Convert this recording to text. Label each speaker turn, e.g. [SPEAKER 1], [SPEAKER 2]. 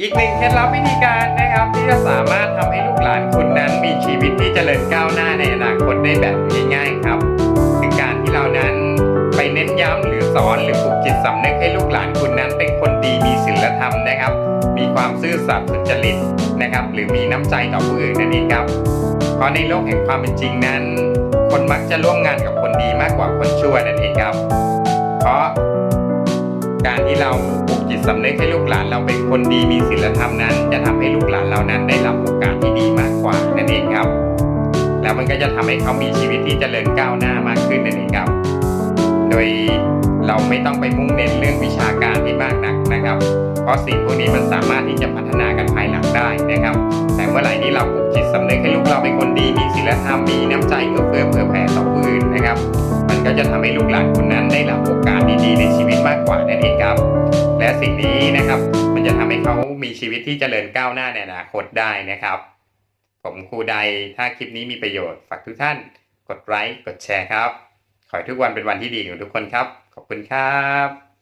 [SPEAKER 1] อีกหนึ่งเคล็ดลับวิธีการนะครับที่จะสามารถทำให้ลูกหลานคุณนั้นมีชีวิตที่เจริญก้าวหน้าในอนาคตได้แบบง่ายๆครับคือการที่เรานั้นไปเน้นย้ำหรือสอนหรือปลูกจิตสำนึกให้ลูกหลานคุณนั้นเป็นคนดีมีศีลธรรมนะครับ มีความซื่อสัตย์สุจริตนะครับ หรือมีน้ำใจต่อผู้อื่นนั่นเองครับเพราะในโลกแห่งความเป็นจริงนั้น คนมักจะร่วมงานกับคนดีมากกว่าคนชั่วนั่นเองครับ เพราะการที่เรา จิตสำนึกให้ลูกหลานเราเป็นคนดีมีศีลธรรมนั้น จะทำให้ลูกหลานเรานั้นได้รับโอกาสที่ดีมากกว่านั่นเองครับ แล้วมันก็จะทำให้เขามีชีวิตที่เจริญก้าวหน้ามากขึ้นนั่นเองครับ โดยเราไม่ต้องไปมุ่งเน้นเรื่องวิชาการที่มากนักนะครับ เพราะสิ่งพวกนี้มันสามารถที่จะพัฒนากันภายหลังได้นะครับ แต่เมื่อไหร่ที่เราปลูกจิตสำนึกให้ลูกเราเป็นคนดีมีศีลธรรมมีน้ำใจเอื้อเฟื้อเผื่อแผ่ต่อผู้อื่นนะครับ มันก็จะทำให้ลูกหลานคุณนั้นได้รับโอกาสดีๆในชีวิตมากกว่านั่นเองครับ มีชีวิตที่เจริญก้าวหน้าในอนาคตได้นะครับ ผมครูใดถ้าคลิปนี้มีประโยชน์ฝากทุกท่าน กดไลค์กดแชร์ครับ ขอให้ทุกวันเป็นวันที่ดีของทุกคนครับ ขอบคุณครับ